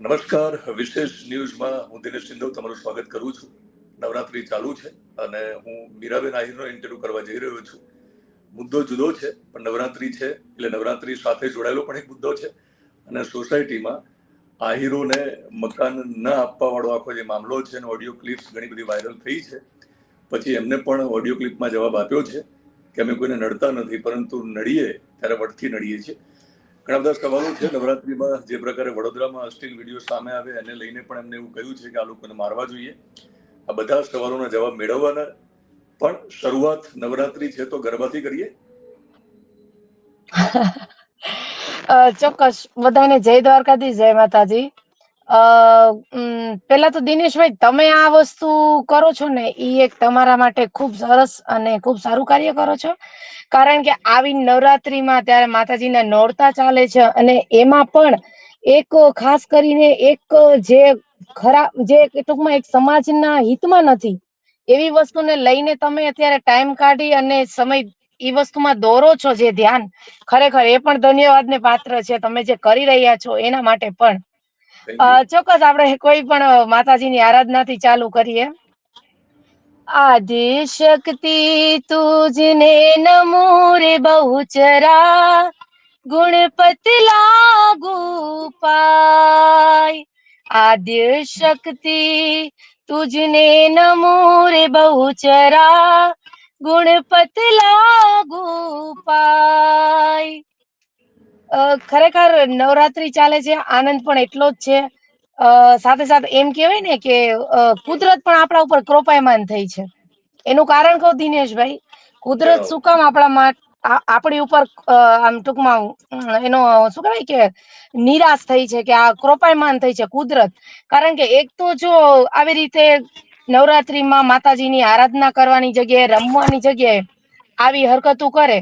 નમસ્કાર. વિશેષ ન્યૂઝમાં હું દિનેશ સિંધવ તમારું સ્વાગત કરું છું. નવરાત્રી ચાલુ છે અને હું મીરાબેન આહિરનો ઇન્ટરવ્યુ કરવા જઈ રહ્યો છું. મુદ્દો જુદો છે, પણ નવરાત્રી છે એટલે નવરાત્રી સાથે જોડાયેલો પણ એક મુદ્દો છે. અને સોસાયટીમાં આહિરોને મકાન ન આપવા વાળો આખો જે મામલો છે અને ઓડિયો ક્લિપ્સ ઘણી બધી વાયરલ થઈ છે. પછી એમને પણ ઓડિયો ક્લિપમાં જવાબ આપ્યો છે કે અમે કોઈને નડતા નથી, પરંતુ નડીએ, ત્યારે વટથી નડીએ છીએ. ઘણા સવાલો છે. નવરાત્રીમાં જે પ્રકારે વડોદરામાં અશ્લીલ વીડિયો સામે આવે એને લઈને પણ એમને એવું કહ્યું છે કે આ લોકોને મારવા જોઈએ. આ બધા સવાલોના જવાબ મેળવવાના. પણ શરૂઆત નવરાત્રી છે તો ગરબાથી કરીએ. ચોક્કસ. બધાને જય દ્વારકાધીશ, જય માતાજી. પેલા તો દિનેશભાઈ, તમે આ વસ્તુ કરો છો ને, એ એક તમારા માટે ખૂબ સરસ અને ખૂબ સારું કાર્ય કરો છો. કારણ કે આવી નવરાત્રીમાં ત્યારે માતાજીના નોરતા ચાલે છે અને એમાં પણ એક ખાસ કરીને એક જે ખરાબ જે ટૂંકમાં એક સમાજના હિતમાં નથી, એવી વસ્તુને લઈને તમે અત્યારે ટાઈમ કાઢી અને સમય એ વસ્તુમાં દોરો છો જે ધ્યાન, ખરેખર એ પણ ધન્યવાદને પાત્ર છે. તમે જે કરી રહ્યા છો એના માટે પણ ચોક્કસ આપણે કોઈ પણ માતાજીની આરાધનાથી ચાલુ કરીએ. આદિશક્તિ તુજને નમો રે બહુચરા ગુણપત લાગુ પાય. આદ્ય શક્તિ તુજને નમો રે બહુચરા ગુણપત લાગુ પાય. ખરેખર નવરાત્રી ચાલે છે આનંદ પણ એટલો જ છે. સાથે સાથે એમ કેવાય ને કે કુદરત પણ આપણા ઉપર ક્રોપાયમાન થઈ છે. એનું કારણ કહું દિનેશભાઈ કુદરત શું કામ આપણા આપણી ઉપર આમ ટૂંકમાં એનો શું કહેવાય કે નિરાશ થઈ છે કે આ ક્રોપાયમાન થઈ છે કુદરત. કારણ કે એક તો જો આવી રીતે નવરાત્રીમાં માતાજીની આરાધના કરવાની જગ્યાએ રમવાની જગ્યાએ આવી હરકતો કરે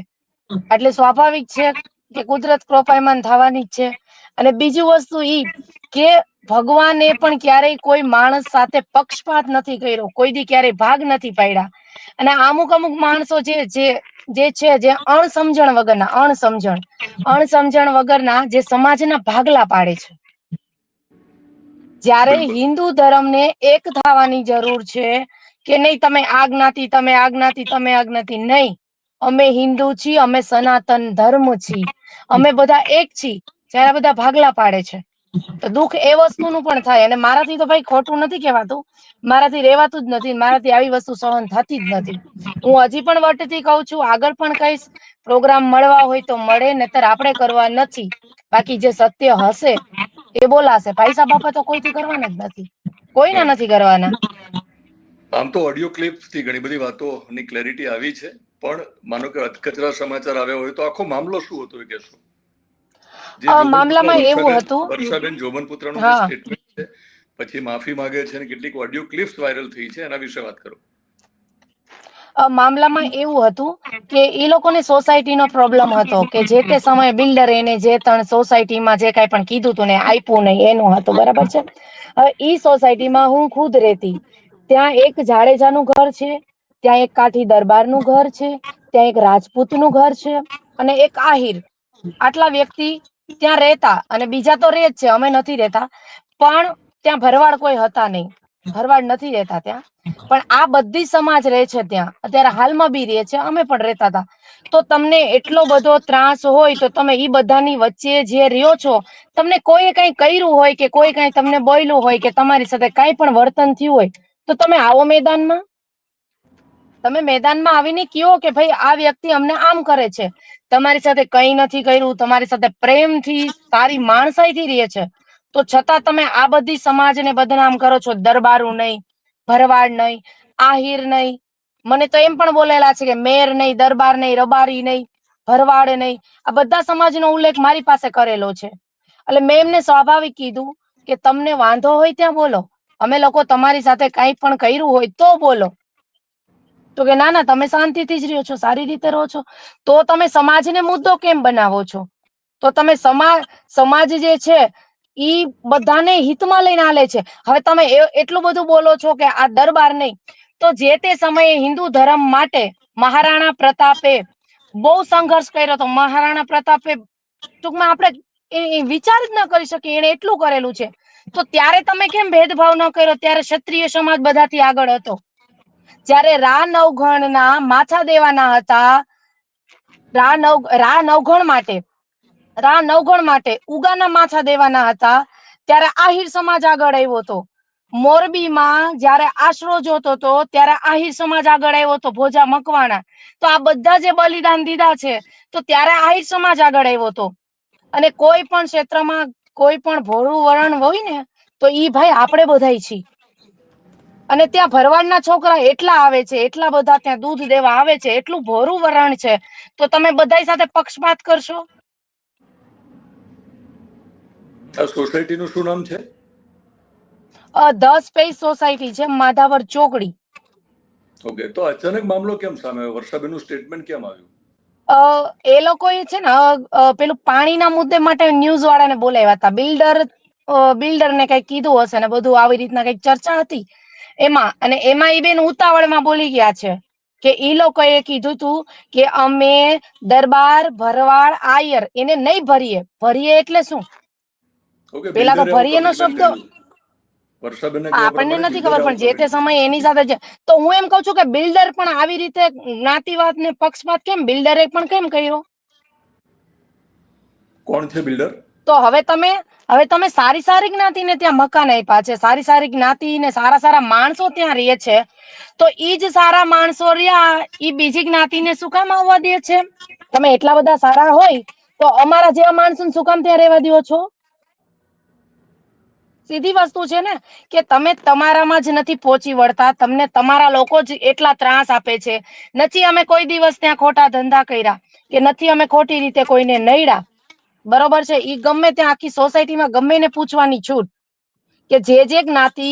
એટલે સ્વાભાવિક છે કે કુદરત કૃપાયમાન થવાની છે. અને બીજી વસ્તુ ઈ કે ભગવાને પણ ક્યારેય કોઈ માણસ સાથે પક્ષપાત નથી કર્યો. કોઈ દી ક્યારેય ભાગ નથી પાડ્યા. અને અમુક અમુક માણસો જે જે જે છે, જે અણસમજણ વગરના, અણસમજણ. અણસમજણ વગરના જે સમાજના ભાગલા પાડે છે. જ્યારે હિન્દુ ધર્મને એક થવાની જરૂર છે કે નહીં, તમે આ જ્ઞાતિ તમે આ જ્ઞાતિ તમે આ જ્ઞાતિ નહીં. અમે હિન્દુ છીએ, અમે સનાતન ધર્મ છીએ. અમે બધા એક છીએ જયારે બધા ભાગલા પાડે છે. તો દુઃખ એ વસ્તુનું પણ થાય અને મારાથી તો ભાઈ ખોટું નથી કહેવાતું. મારાથી રેવાતું જ નથી, મારાથી આવી વસ્તુ સહન થતી જ નથી. હું હજી પણ વટથી કહું છું, આગળ પણ કહીશ, પ્રોગ્રામ મળવા હોય તો મળે નતર આપણે કરવા નથી. બાકી જે સત્ય હશે, એ બોલાશે. પૈસા બાપા તો કોઈથી કરવાના જ નથી. કોઈના નથી કરવાના. આમ તો ઓડિયો ક્લિપથી ઘણી બધી વાતોની ક્લેરિટી આવી છે. પણ માનો કે અધકચરા સમાચાર આવ્યા હોય તો આખો મામલો શું હતો એ કહેશો? મામલામાં એવું હતું વર્ષાબેન જોબનપુત્રનું સ્ટેટમેન્ટ છે પછી માફી માંગે છે અને કેટલીક ઓડિયો ક્લિપ્સ વાયરલ થઈ છે એના વિશે વાત કરો. મામલામાં એવું હતું કે એ લોકોને સોસાયટીનો પ્રોબ્લેમ હતો કે જે તે સમયે બિલ્ડર એને જે ત્રણ સોસાયટીમાં જે કાંઈ પણ કીધું તું ને આપ્યું નહીં એનું હતું બરાબર છે? હવે ઈ સોસાયટીમાં હું ખુદ રેતી ત્યાં એક જાડેજાનું ઘર છે ત્યાં એક કાઠી દરબારનું ઘર છે, ત્યાં એક રાજપૂતનું ઘર છે અને એક આહિર. આટલા વ્યક્તિ ત્યાં રહેતા અને બીજા તો રહે જ છે, અમે નથી રહેતા. પણ ત્યાં ભરવાડ કોઈ હતા નહીં. ભરવાડ નથી રહેતા ત્યાં. પણ આ બધી સમાજ રહે છે ત્યાં. અત્યારે હાલમાં બી રે છે, અમે પણ રહેતા હતા. તો તમને એટલો બધો ત્રાસ હોય તો તમે એ બધાની વચ્ચે જે રહ્યો છો, તમને કોઈએ કઈ કર્યું હોય કે કોઈ કઈ તમને બોલ્યું હોય કે તમારી સાથે કઈ પણ વર્તન થયું હોય, તો તમે આવો મેદાનમાં. તમે મેદાનમાં આવીને કયો કે ભાઈ આ વ્યક્તિ અમને આમ કરે છે? તમારી સાથે કઈ નથી કર્યું, તમારી સાથે પ્રેમથી સારી માણસાઈથી રહે છે. તો છતાં તમે આ બધી સમાજને બદનામ કરો છો, દરબારું નહીં, ભરવાડ નહીં, આહિર નહીં. મને તો એમ પણ બોલેલા છે કે મેર નહીં, દરબાર નહીં, રબારી નહીં, ભરવાડ નહીં. આ બધા સમાજનો ઉલ્લેખ મારી પાસે કરેલો છે. એટલે મેં એમને સ્વાભાવિક કીધું કે તમને વાંધો હોય ત્યાં બોલો. અમે લોકો તમારી સાથે કઈ પણ કર્યું હોય તો બોલો. તો કે, ના ના, તમે શાંતિથી જ રહ્યો છો, સારી રીતે રહો છો. તો તમે સમાજને મુદ્દો કેમ બનાવો છો? તો તમે સમાજ સમાજ જે છે, ઈ બધાને હિતમાં લઈને હાલે છે. હવે તમે એટલું બધું બોલો છો કે આ દરબાર નહીં. તો જે તે સમયે હિન્દુ ધર્મ માટે મહારાણા પ્રતાપે બહુ સંઘર્ષ કર્યો હતો. મહારાણા પ્રતાપે ટૂંકમાં આપણે વિચાર જ ન કરી શકીએ એને એટલું કરેલું છે. તો ત્યારે તમે કેમ ભેદભાવ ન કર્યો? ત્યારે ક્ષત્રિય સમાજ બધાથી આગળ હતો. જ્યારે રા નવઘણ ના માથા દેવાના હતા, રા નવ, રા નવઘણ માટે, રા નવગણ માટે ઉગાના માથા દેવાના હતા, ત્યારે આહિર સમાજ આગળ આવ્યો હતો. મોરબીમાં જ્યારે આશરો જોતો હતો, ત્યારે આહિર સમાજ આગળ આવ્યો હતો ભોજા મકવાણા. તો આ બધા જે બલિદાન દીધા છે, તો ત્યારે આહિર સમાજ આગળ આવ્યો હતો. અને કોઈ પણ ક્ષેત્રમાં કોઈ પણ ભોળું વરણ હોય ને, તો ઈ ભાઈ આપણે બધાય છીએ. અને ત્યાં ભરવાડના છોકરા એટલા આવે છે એટલા બધા ત્યાં દૂધ દેવા આવે છે એટલું ભોરું વરણ છે. તો તમે બધાય સાથે પક્ષપાત કરશો? સોસાયટીનું શું નામ છે? દસ પેજ સોસાયટી છે માધાવર ચોકડી. ઓકે તો અચાનક મામલો કેમ સામે આવ્યો? વર્ષાબેનનું સ્ટેટમેન્ટ કેમ આવ્યું? એ લોકોએ છે ને પેલું પાણીના મુદ્દે માટે ન્યૂઝ વાળાને બોલાવ્યા હતા. બિલ્ડર બિલ્ડર ને કંઈક કીધું હશે ને બધું આવી રીતના કંઈક ચર્ચા હતી? એમાં અને એમાં એ બેન ઉતાવળમાં બોલી ગયા છે કે એ લોકોએ કીધું તું કે અમે દરબાર ભરવાડ આયર એને નહીં ભરીએ. ભરીએ એટલે શું? પેલા તો ભરીએ નો શબ્દ. આપણને નથી ખબર પણ જે તે સમય એની સાથે છે તો હું એમ કઉ છું કે બિલ્ડર પણ આવી રીતે જ્ઞાતિવાદ ને પક્ષપાત કેમ? બિલ્ડરે પણ કેમ કર્યો? કોણ છે બિલ્ડર? તો હવે તમે હવે તમે સારી સારી જ્ઞાતિને ત્યાં મકાન આપ્યા છે. સારી સારી જ્ઞાતિ ને સારા સારા માણસો ત્યાં રહે છે. તો ઈ જ સારા માણસો રહ્યા, ઈ બીજી જ્ઞાતિને શું કામ આવવા દે છે? તમે એટલા બધા સારા હોય, તો અમારા જેવા માણસોને શું કામ ત્યાં રહેવા દો છો? સીધી વસ્તુ છે ને, કે તમે તમારામાં જ નથી પહોંચી વળતા. તમને તમારા લોકો જ એટલા ત્રાસ આપે છે. નથી અમે કોઈ દિવસ ત્યાં ખોટા ધંધા કર્યા, કે નથી અમે ખોટી રીતે કોઈને નડ્યા. બરોબર છે? એ ગમે ત્યાં આખી સોસાયટીમાં ગમે ને પૂછવાની છૂટ. કે જે જે જ્ઞાતિ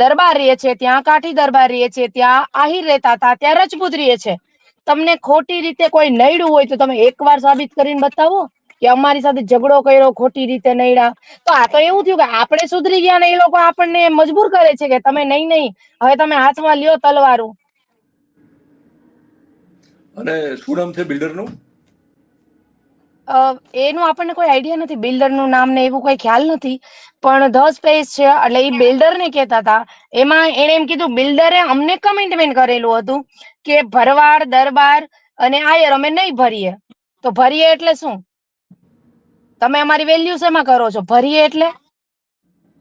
દરબાર રહે છે, ત્યાં કાઠી દરબાર રહે છે, ત્યાં આહિર રહેતા હતા, ત્યાં રજપૂત રહે છે. તમને ખોટી રીતે કોઈ નડ્યું હોય તો તમે એકવાર સાબિત કરીને બતાવો કે અમારી સાથે ઝઘડો કર્યો, ખોટી રીતે નડ્યા તો આ તો એવું થયું કે આપણે સુધરી ગયા ને એ લોકો આપણને મજબૂર કરે છે કે તમે નહીં નહીં, હવે તમે હાથમાં લ્યો તલવારું. અને શું નામ છે બિલ્ડરનું? એનું આપણને કોઈ આઈડિયા નથી. બિલ્ડરનું નામ ને એવું કોઈ ખ્યાલ નથી. પણ ધ સ્પેસ છે, એટલે એ બિલ્ડર ને કહેતા હતા. એમાં એણે એમ કીધું, બિલ્ડરે અમને કમિટમેન્ટ કરેલું હતું કે ભરવાડ, દરબાર અને આયર અમે નહીં ભરીએ. તો ભરીએ એટલે શું? તમે અમારી વેલ્યુ શેમાં કરો છો? ભરીએ એટલે?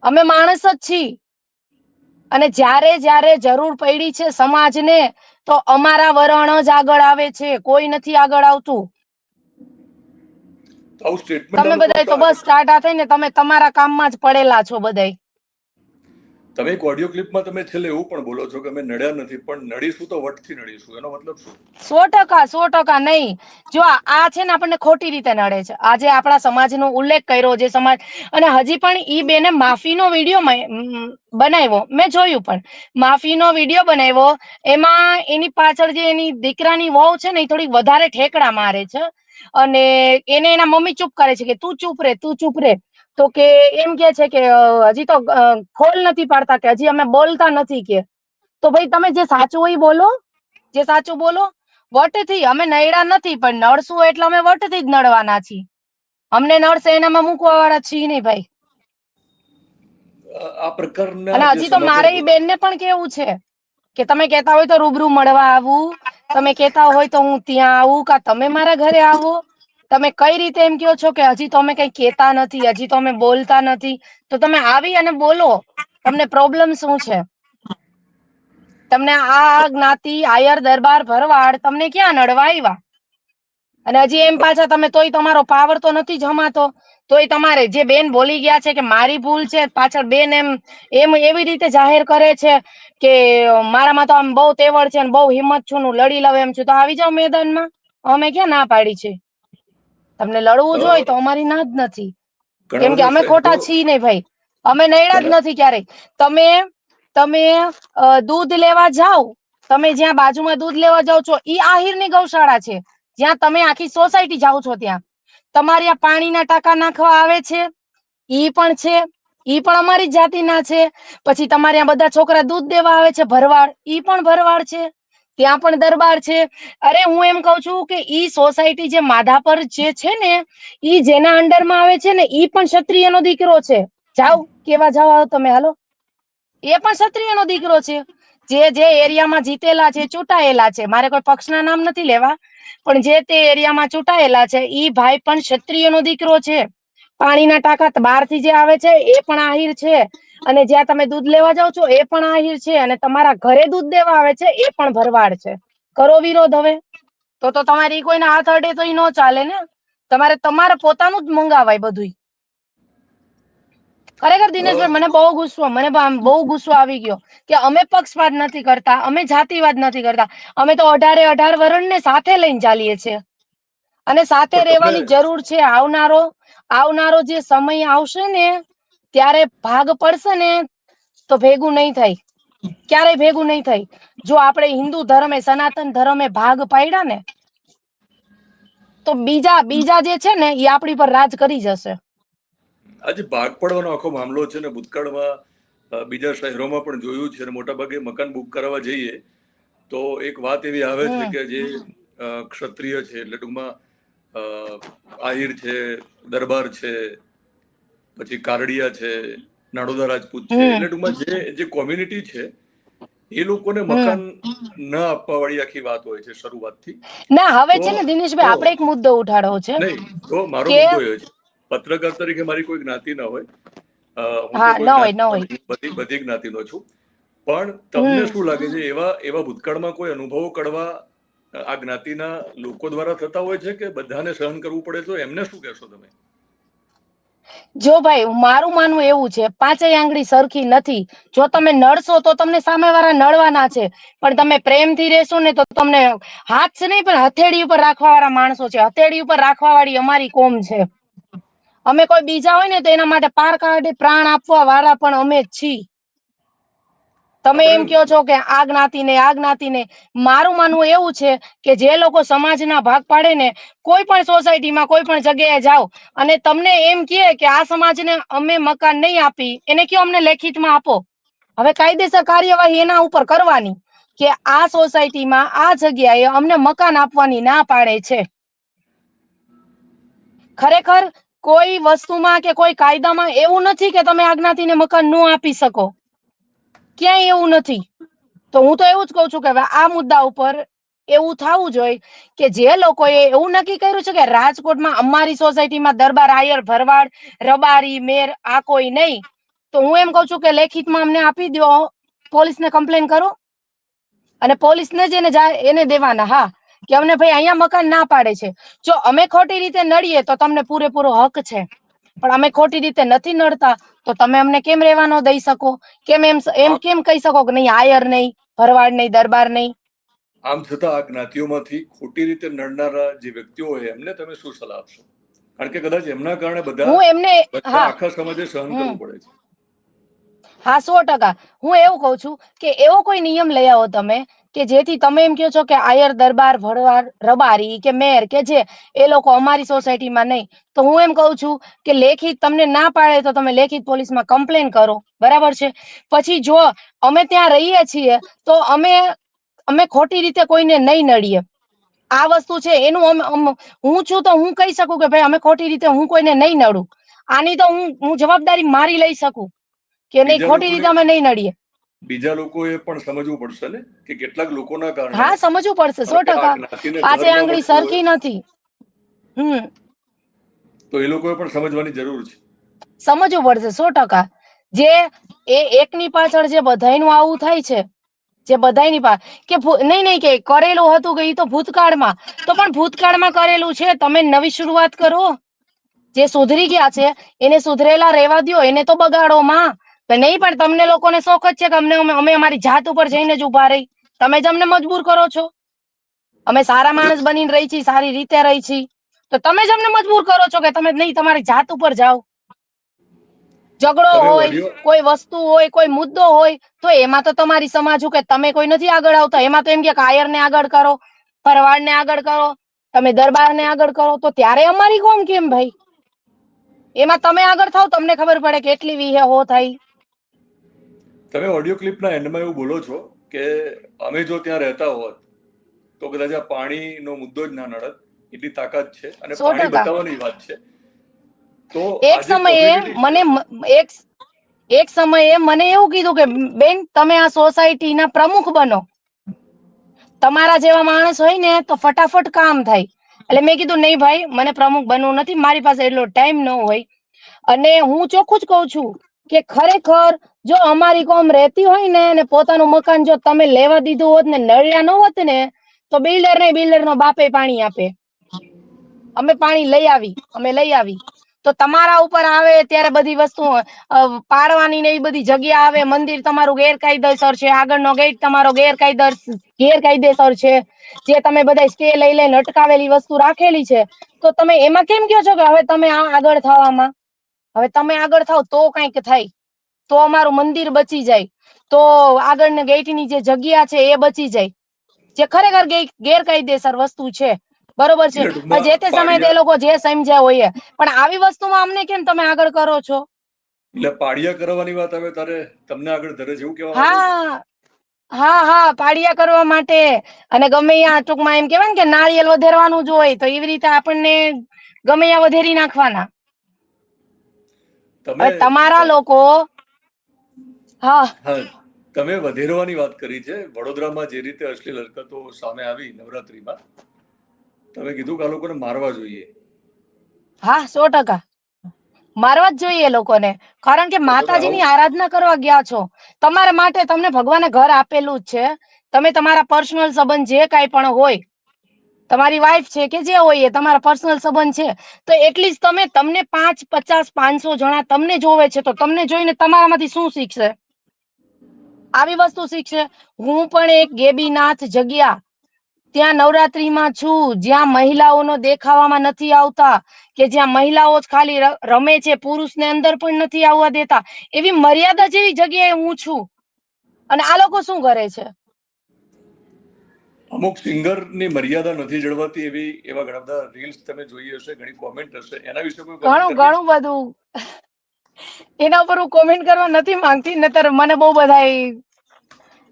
અમે માણસ જ છીએ. અને જ્યારે જ્યારે જરૂર પડી છે સમાજને, તો અમારા વરણ જ આગળ આવે છે. કોઈ નથી આગળ આવતું. આવું સ્ટેટમેન્ટ તમે બધા તો બસ ટાટા થઈને તમે તમારા કામમાં જ પડેલા છો બધાય. તમે એક ઓડિયો ક્લિપમાં તમે છેલ્લે એવું પણ બોલો છો કે અમે નડ્યા નથી પણ નડીશું તો વટથી નડીશું. એનો મતલબ શું? સો ટકા સો ટકા નહીં. જો આ છે ને આપણને ખોટી રીતે નડે છે. આજે આપણા સમાજનો ઉલ્લેખ કર્યો જે સમાજ અને હજી પણ ઈ બેને માફીનો વીડિયો બનાવ્યો. મેં જોયું પણ. માફીનો વીડિયો બનાવ્યો. એમાં એની પાછળ જે એની દીકરાની વહુ છે ને એ થોડીક વધારે ઠેકડા મારે છે. અને એને એના મમ્મી ચૂપ કરે છે કે તું ચૂપ રે તું ચૂપ રે. તો કે એમ કે છે કે હજી તો ખોલ નથી પાડતા કે હજી અમે બોલતા નથી કે. તો ભાઈ તમે જે સાચું હોય બોલો. જે સાચું બોલો વટથી અમે નડ્યા નથી પણ નડશું એટલે અમે વટથી જ નડવાના છીએ. અમને નડશે એનામાં મૂકવા વાળા છીએ નહીં ભાઈ. આ- આ પ્રકારના અને હજી તો મારે એ બેન બેનને પણ કેવું છે કે તમે કહેતા હોય તો રૂબરૂ મળવા આવું. તમે કહેતા હોય તો હું ત્યાં આવું કા તમે મારા ઘરે આવો? તમે કઈ રીતે એમ કહો છો કે હજી તો કઈ કહેતા નથી, હજી તો બોલતા નથી? તો તમે આવી અને બોલો. તમને પ્રોબ્લેમ શું છે? તમને આ જ્ઞાતિ, આયર દરબાર ભરવાડ તમને ક્યાં નડવા આવ્યા અને હજી એમ પાછા તમે તોય તમારો પાવર તો નથી જમાતો. તોય તમારે જે બેન બોલી ગયા છે કે મારી ભૂલ છે, પાછળ બેન એમ એમ એવી રીતે જાહેર કરે છે. કે મારામાં તો આમ બહુ તેવડ છે અને બહુ હિંમત છું હું લડી લઉં એમ છું તો આવી જાઓ મેદાનમાં. અમે ક્યાં ના પાડી છે? તમને લડવું જોઈએ તો અમારી ના જ નથી. કેમ કે અમે ખોટા છીએ નહીં ભાઈ. અમે નડ્યા જ નથી ક્યારેય. તમે તમે દૂધ લેવા જાઓ. તમે જ્યાં બાજુમાં દૂધ લેવા જાઓ છો ઈ આહિરની ગૌશાળા છે. જ્યાં તમે આખી સોસાયટી જાઓ છો ત્યાં. તમારે આ પાણીના ટાંકા નાખવા આવે છે. ઈ પણ છે. ઈ પણ અમારી જાતિના છે. પછી તમારે આ બધા છોકરા દૂધ દેવા આવે છે, ભરવાડ. ઈ પણ ભરવાડ છે. ત્યાં પણ દરબાર છે. અરે હું એમ કઉ છું કે ઈ સોસાયટી જે માધાપર જે છે ને, ઈ જેના અંડરમાં આવે છે ને, ઈ પણ ક્ષત્રિયનો દીકરો છે. જાઓ, કેવા જાઓ આવો તમે, હાલો. એ પણ ક્ષત્રિયનો દીકરો છે. જે જે એરિયામાં જીતેલા છે, ચૂંટાયેલા છે. મારે કોઈ પક્ષના નામ નથી લેવા. પણ જે તે એરિયામાં ચૂંટાયેલા છે, ઈ ભાઈ પણ ક્ષત્રિયનો દીકરો છે. પાણીના ટાંકા બહારથી જે આવે છે એ પણ આહિર છે. અને જ્યાં તમે દૂધ લેવા જાઓ છો એ પણ આહિર છે. અને તમારા ઘરે દૂધ દેવા આવે છે એ પણ ભરવાડ છે. કરો વિરોધ હવે. તો તો તમારી કોઈને હાથ અડે તો નો ચાલે ને. તમારે તમારે પોતાનું જ મંગાવાય બધું ખરેખર દિનેશભાઈ મને બહુ ગુસ્સો મને બહુ ગુસ્સો આવી ગયો કે અમે પક્ષપાત નથી કરતા અમે જાતિવાદ નથી કરતા. અમે તો અઢારે અઢાર વર્ણને સાથે લઈને ચાલીએ છીએ. અને સાથે રહેવાની જરૂર છે આવનારો આવનારો જે સમય આવશે ને ત્યારે ભાગ પડશે ને તો ભેગું નહીં થાય. ક્યારેય ભેગું નહીં થાય. જો આપણે હિન્દુ ધર્મે સનાતન ધર્મે ભાગ પાડ્યા ને તો બીજા બીજા જે છે ને એ આપણી પર રાજ કરી જશે. આજે ભાગ પડવાનો આખો મામલો છે ને ભૂતકાળમાં બીજા શહેરોમાં પણ જોયું છે મોટા ભાગે મકાન બુક કરાવવા જઈએ તો એક વાત એવી આવે છે કે જે ક્ષત્રિય છે એટલે ટૂંકમાં આહિર છે દરબાર છે પછી કારડિયા છે નાડોદા રાજપૂત છે એટલે ટૂંકમાં જે જે કોમ્યુનિટી છે એ લોકોને મકાન ન આપવા વાળી આખી વાત હોય છે શરૂઆતથી. ના હવે છે ને દિનેશભાઈ આપણે એક મુદ્દો ઉઠાડવો છે. નહીં તો મારો મુદ્દો એ છે. પત્રકાર તરીકે મારી કોઈ જ્ઞાતિ ન હોય. હા, ન હોય, જ્ઞાતિ- ન હોય. બધી બધી જ્ઞાતિનો છું. પણ તમને શું લાગે છે એવા એવા ભૂતકાળમાં કોઈ અનુભવો કડવા અ, આ જ્ઞાતિના લોકો દ્વારા થતા હોય છે કે બધાને સહન કરવું પડે તો એમને શું કહેશો તમે? જો ભાઈ, મારું માનવું એવું છે, પાંચેય આંગળી સરખી નથી. જો તમે નડશો તો તમને સામેવાળા નડવાના છે. પણ તમે પ્રેમથી રહેશો ને તો તમને હાથ છે નહીં, પણ હથેળી ઉપર રાખવા વાળા માણસો છે. હથેળી ઉપર રાખવા વાળી અમારી કોમ છે. અમે કોઈ બીજા હોય ને તો એના માટે પાર કાઢી પ્રાણ આપવા વાળા પણ અમે જ છીએ. તમે એમ કહો છો કે આ જ્ઞાતિ ને આ જ્ઞાતિ ને મારું માનવું એવું છે કે જે લોકો સમાજના ભાગ પાડે ને કોઈ પણ સોસાયટીમાં કોઈ પણ જગ્યાએ જાઓ અને તમને એમ કહે કે આ સમાજને અમે મકાન નહીં આપી એને કયો અમને લેખિતમાં આપો. હવે કાયદેસર કાર્યવાહી એના ઉપર કરવાની કે આ સોસાયટીમાં આ જગ્યાએ અમને મકાન આપવાની ના પાડે છે. ખરેખર કોઈ વસ્તુમાં કે કોઈ કાયદામાં એવું નથી કે તમે આ જ્ઞાતિને મકાન ન આપી શકો. ક્યાંય એવું નથી. તો હું તો એવું જ કઉ છું કે આ મુદ્દા ઉપર એવું થવું જોઈએ કે જે લોકોએ એવું નક્કી કર્યું છે કે રાજકોટમાં અમારી સોસાયટીમાં દરબાર, આયર, ભરવાડ, રબારી, મેર, આ કોઈ નહીં, તો હું એમ કઉ છું કે લેખિતમાં અમને આપી દો પોલીસને કમ્પ્લેન કરો. અને પોલીસને જ એને એને દેવાના, હા, કે અમને ભાઈ અહીંયા મકાન ના પાડે છે. જો અમે ખોટી રીતે નડીએ તો તમને પૂરેપૂરો હક છે. પણ અમે ખોટી રીતે નથી નડતા તો તમે અમને કેમ રહેવા ન દઈ શકો? કેમ એમ એમ કેમ કહી શકો કે નહીં આયર નહીં ભરવાડ નહીં દરબાર નહીં? આમ છતાં આ જ્ઞાતિઓમાંથી ખોટી રીતે નડનારા જે વ્યક્તિઓ હોય એમને તમે શું સલાહ આપશો? કારણ કે કદાચ એમના કારણે બધા હું એમને આખા સમાજે સહન કરવું પડે છે. હા સો ટકા. હું એવું કઉ છું કે એવો કોઈ નિયમ લઈ આવો તમે કે જેથી તમે એમ કહો છો કે આયર દરબાર ભરવાડ રબારી કે મેર કે જે એ લોકો અમારી સોસાયટીમાં નહીં. તો હું એમ કહું છું કે લેખિત તમને ના પાડે તો તમે લેખિત પોલીસમાં કમ્પ્લેન કરો. બરાબર છે? પછી જો અમે ત્યાં રહીએ છીએ તો અમે અમે ખોટી રીતે કોઈને નહીં નડીએ. આ વસ્તુ છે એનું હું છું તો હું કહી શકું કે ભાઈ અમે ખોટી રીતે હું કોઈને નહીં નડું. આની તો હું હું જવાબદારી મારી લઈ શકું. કે નહીં ખોટી રીતે અમે નહીં નડીએ. બીજા લોકોએ પણ સમજવું પડશે ને કે કેટલાક લોકોના કારણે હા સમજવું પડશે સો ટકા. ન આંગળી સરખી નથી. હમ. તો એ લોકોએ પણ સમજવાની જરૂર છે. સમજવું પડશે સો ટકા. જે એ એકની પાછળ જે બધાયનું આવું થાય છે જે બધાયની પા કે નહીં નહીં કે કરેલું હતું કે એ તો ભૂતકાળમાં. તો પણ ભૂતકાળમાં કરેલું છે. તમે નવી શરૂઆત કરો. જે સુધરી ગયા છે એને સુધરેલા રહેવા દ્યો. એને તો બગાડો માં. તો નહીં પણ તમને લોકોને શોખ જ છે કે અમને અમે અમે અમારી જાત ઉપર જઈને જ ઊભા રહી. તમે જ અમને મજબૂર કરો છો. અમે સારા માણસ બનીને રહી છીએ સારી રીતે રહી છીએ. તો તમે જ અમને મજબૂર કરો છો કે તમે નહીં તમારી જાત ઉપર જાઓ. ઝઘડો હોય કોઈ વસ્તુ હોય કોઈ મુદ્દો હોય તો એમાં તો તમારી સમાજ કે તમે કોઈ નથી આગળ આવતા. એમાં તો એમ કે કાયર ને આગળ કરો ફરવાડ ને આગળ કરો તમે દરબાર ને આગળ કરો. તો ત્યારે અમારી કોમ કેમ ભાઈ? એમાં તમે આગળ થાવ તમને ખબર પડે કે વિહે વીહે હો થાય તમે ઓડિયો ક્લિપના એન્ડમાં એવું બોલો છો કે અમે જો ત્યાં રહેતા હોત તો કદાચ આ પાણીનો મુદ્દો જ ના નડત. એટલી તાકાત છે અને પાણી બતાવવાની વાત છે. તો એક સમયે મને એક એક સમયે મને એવું કીધું કે બેન તમે આ સોસાયટીના પ્રમુખ બનો. તમારા જેવા માણસ હોય ને તો ફટાફટ કામ થાય. એટલે મેં કીધું નહીં ભાઈ મને પ્રમુખ બનવું નથી. મારી પાસે એટલો ટાઈમ ન હોય. અને હું ચોખ્ખું જ કહું છું કે ખરેખર જો અમારી કોમ રહેતી હોય ને અને પોતાનું મકાન જો તમે લેવા દીધું હોત ને, નળિયા ન હોત ને, તો બિલ્ડર ને બિલ્ડર નો બાપે પાણી આપે. અમે પાણી લઈ આવી, અમે લઈ આવી. તો તમારા ઉપર આવે ત્યારે બધી વસ્તુ પાડવાની ને એવી બધી જગ્યા આવે. મંદિર તમારું ગેરકાયદેસર છે. આગળનો ગેટ તમારો ગેરકાયદર ગેરકાયદેસર છે. જે તમે બધા સ્ટે લઈ લઈને અટકાવેલી વસ્તુ રાખેલી છે. તો તમે એમાં કેમ કહો છો કે હવે તમે આગળ થવામાં હવે તમે આગળ થાવ તો કંઈક થાય. તો અમારું મંદિર બચી જાય. તો આગળના ગેટની જે જગ્યા છે એ બચી જાય. જે ખરેખર ગેર- ગેરકાયદેસર વસ્તુ છે. બરોબર છે? જે તે સમયે એ લોકો જે સમજ્યા હોય પણ આવી વસ્તુમાં અમને કેમ તમે આગળ કરો છો? એટલે પાડિયા કરવાની વાત આવે તારે તમને આગળ ધરે જેવું છો? હા. હા હા. પાડિયા કરવા માટે. અને ગમે ત્યાં ટૂંકમાં એમ કેવાય ને કે નાળિયેર વધેરવાનું જ હોય તો એવી રીતે આપણને ગમે ત્યાં વધેરી નાખવાના. તમારા લોકો હા. તમે વધેરવાની વાત કરી છે. વડોદરામાં જે રીતે અશ્લીલ હરકતો સામે આવી નવરાત્રીમાં તમે કીધું કે આ લોકોને મારવા જોઈએ. હા સો ટકા. મારવા જ જોઈએ લોકોને. કારણ કે માતાજીની આરાધના કરવા ગયા છો. તમારા માટે તમને ભગવાને ઘર આપેલું જ છે. તમે તમારા પર્સનલ સંબંધ જે કાંઈ પણ હોય તમારી વાઈફ છે કે જે હોય એ તમારા પર્સનલ સંબંધ છે તો એટલીસ્ટ તમે તમને પાંચ પચાસ પાંચસો જણા તમને જોવે છે તો તમને જોઈને તમારામાંથી શું શીખશે? આવી વસ્તુ શીખશે. હું પણ એક ગેબીનાથ જગ્યા. ત્યાં નવરાત્રીમાં છું. જ્યાં મહિલાઓનો દેખાવામાં નથી આવતા કે જ્યાં મહિલાઓ જ ખાલી રમે છે. પુરુષને અંદર પણ નથી આવવા દેતા. એવી મર્યાદા જેવી જગ્યાએ હું છું. અને આ લોકો શું કરે છે? અમુક સિંગરની મર્યાદા નથી જળવાતી એવી એવા ઘણા બધા રીલ્સ તમે જોઈ હશે ઘણી કોમેન્ટ હશે. એના વિશે કોઈ ઘણું ઘણું બધું. એના ઉપર હું કોમેન્ટ કરવા નથી માંગતી નતર મને બહુ બધા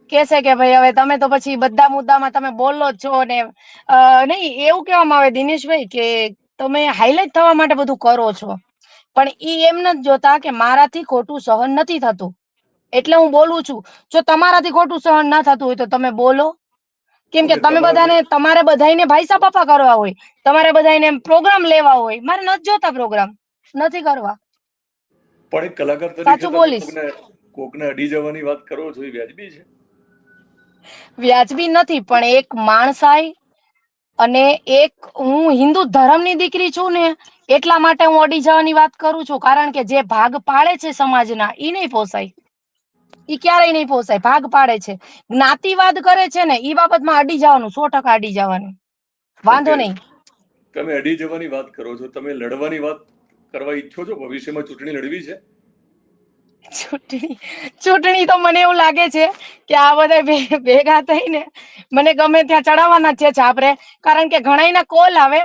કેસે કે ભાઈ હવે તમે તો પછી બધા મુદ્દામાં તમે બોલો જ છો ને નહીં એવું કહેવામાં આવે દિનેશભાઈ કે તમે હાઇલાઇટ થવા માટે બધું કરો છો. પણ ઈ એમ નથી જોતા કે મારાથી ખોટું સહન નથી થતું. એટલે હું બોલું છું જો તમારાથી ખોટું સહન ના થતું હોય તો તમે બોલો. કેમ કે તમે બધાને તમારે બધાને ભાઈ સાપાપા કરવા હોય તમારે બધાને પ્રોગ્રામ લેવા હોય મારે નથી જોતા પ્રોગ્રામ નથી કરવા. પણ એક કલાકાર તરીકે સાચું બોલીશ. કોકને કોકને અડી જવાની વાત કરો છો એ વ્યાજબી છે. વ્યાજબી નથી પણ એક માણસાઈ અને એક હું હિન્દુ ધર્મની દીકરી છું ને એટલા માટે હું અડી જવાની વાત કરું છું કારણ કે જે ભાગ પાડે છે સમાજના એ નહીં પોસાય. ઈ ક્યારેય નહીં પોસાય ભાગ પાડે છે. જ્ઞાતિવાદ કરે છે ને એ બાબતમાં અડી જવાનું સો ટકા અડી જવાનું. વાંધો નહીં. તમે અડી જવાની વાત કરો છો તમે લડવાની વાત કરવા ઈચ્છો છો? ભવિષ્યમાં ચૂંટણી લડવી છે? ચૂંટણી ચૂંટણી તો મને એવું લાગે છે કે આ બધા ભેગા થઈને મને ગમે ત્યાં ચડાવવાના છે છાપરે. કારણ કે ઘણાયના કોલ આવે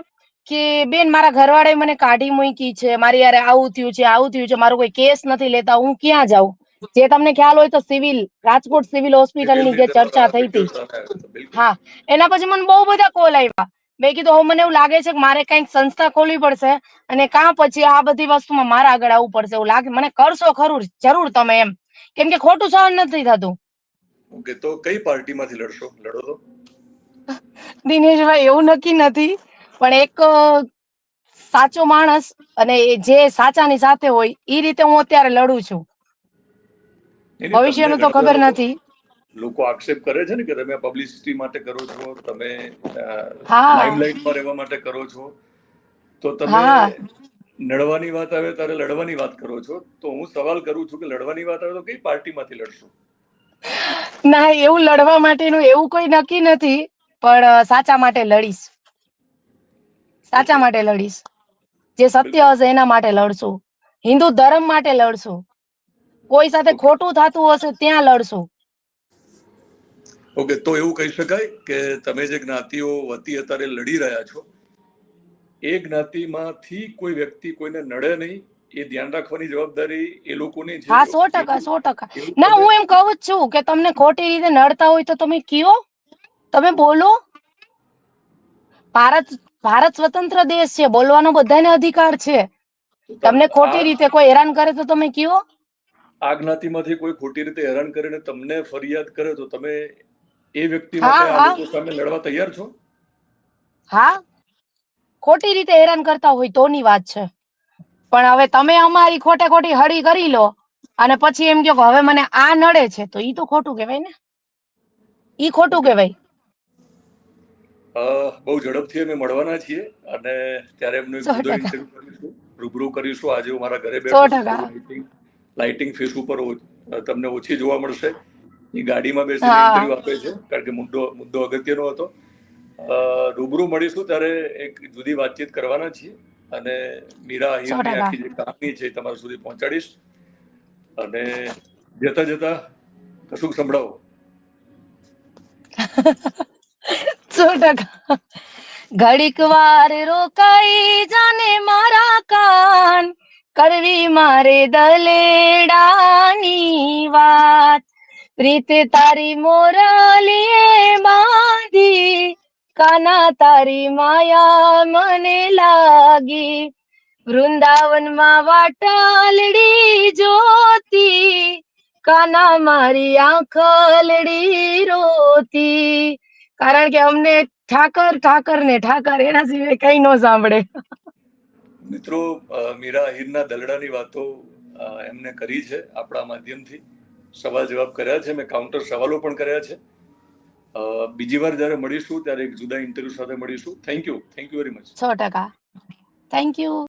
કે, બેન, મારા ઘરવાળાએ મને કાઢી મૂકી છે. મારી યારે આવું થયું છે, આવું થયું છે. મારો કોઈ કેસ નથી લેતા. હું ક્યાં જાઉં? જે તમને ખ્યાલ હોય તો સિવિલ, રાજકોટ સિવિલ હોસ્પિટલની જે ચર્ચા થઈ હતી હા, એના પછી મને બહુ બધા કોલ આવ્યા. મેં કીધું હવે મને એવું લાગે છે કે મારે કંઈક સંસ્થા ખોલવી પડશે અને કાં પછી આ બધી વસ્તુમાં મારે આગળ આવવું પડશે એવું લાગે. મને કરશો ખરું જરૂર તમે એમ. કેમ કે ખોટું સહન નથી થતું. ઓકે તો કઈ પાર્ટીમાંથી લડશો? લડો તો. દિનેશભાઈ એવું નક્કી નથી પણ એક સાચો માણસ અને જે સાચાની સાથે હોય એ રીતે હું અત્યારે લડું છું. ભવિષ્યનું તો ખબર નથી. લોકો- આક્ષેપ કરે છે ને કે તમે પબ્લિસિટી માટે કરો છો તમે લાઇમલાઇટ પર રહેવા માટે કરો છો તો તમે હા. લડવાની વાત આવે ત્યારે લડવાની વાત કરો છો. તો હું સવાલ કરું છું કે લડવાની વાત આવે તો કઈ પાર્ટીમાંથી લડશો? ના એવું લડવા માટેનું એવું કોઈ નક્કી નથી પણ સાચા માટે લડીશ. સાચા માટે લડીશ. જે સત્ય હશે એના માટે લડશું. હિન્દુ ધર્મ માટે લડશું. કોઈ સાથે ખોટું થતું હશે ત્યાં લડશું. ઓકે તો એવું કહી શકાય કે તમે જે જ્ઞાતિઓ વતી અત્યારે લડી રહ્યા છો એ જ્ઞાતિમાંથી કોઈ વ્યક્તિ કોઈને નડે નહીં એ ધ્યાન રાખવાની જવાબદારી એ લોકોની છે. હા સો ટકા સો ટકા. ના હું એમ કહું જ છું કે તમને ખોટી રીતે નડતા હોય તો તમે કયો? તમે બોલો. ભારત ભારત સ્વતંત્ર દેશ છે બોલવાનો બધાને અધિકાર છે. તમને ખોટી રીતે કોઈ હેરાન કરે તો તમે કયો? આ જ્ઞાતિમાંથી કોઈ ખોટી રીતે હેરાન કરીને તમને ફરિયાદ કરે તો તમે એ વ્યક્તિ માટે આ લોકો સામે લડવા તૈયાર છો? હા. ખોટી રીતે હેરાન કરતા હોય તોની વાત છે. પણ હવે તમે અમારી ખોટે ખોટી હળી કરી લો અને પછી એમ કહો કે હવે મને આ નડે છે તો ઈ તો ખોટું કહેવાય ને. ઈ ખોટું કહેવાય. બહુ ઝડપથી અમે મળવાના છીએ અને ત્યારે એમનો. ઇન્ટરવ્યુ કરીશું. રૂબરૂ કરીશું. આજે હું મારા ઘરે બેઠો લાઇટિંગ ફેસ ઉપર તમને ઓછી જોવા મળશે. એ ગાડીમાં બેસીને ઇન્ટરવ્યુ આપે છે. કારણ કે મુદ્દો મુદ્દો અગત્યનો હતો. રૂબરૂ મળીશું ત્યારે એક જુદી વાતચીત કરવાના છીએ અને મીરા અહીંયા આખી જે કહાની છે તમારા સુધી પહોંચાડીશ. અને જતા જતા કશુંક સંભળાવો. સો ટકા. ઘડીક વાર રોકાઈ જાને મારા કાન. કરવી મારે દલેડાની વાત પ્રીત તારી મોરાલીએ બાંધી, કાના તારી માયા મને લાગી. વૃંદાવનમાં વાટાલડી જોતી, કાના મારી આંખલડી રોતી. કારણ કે અમને ઠાકર ઠાકર ને ઠાકર એના સિવાય કઈ ન સાંભળે. મિત્રો મીરા આહિરના દલડાની વાતો એમને કરી છે આપણા માધ્યમથી. સવાલ જવાબ કર્યા છે, મેં કાઉન્ટર સવાલો પણ કર્યા છે. બીજી વાર જ્યારે મળીશું, ત્યારે એક જુદા ઇન્ટરવ્યુ સાથે મળીશું. Thank you thank you very much સો ટકા. Thank you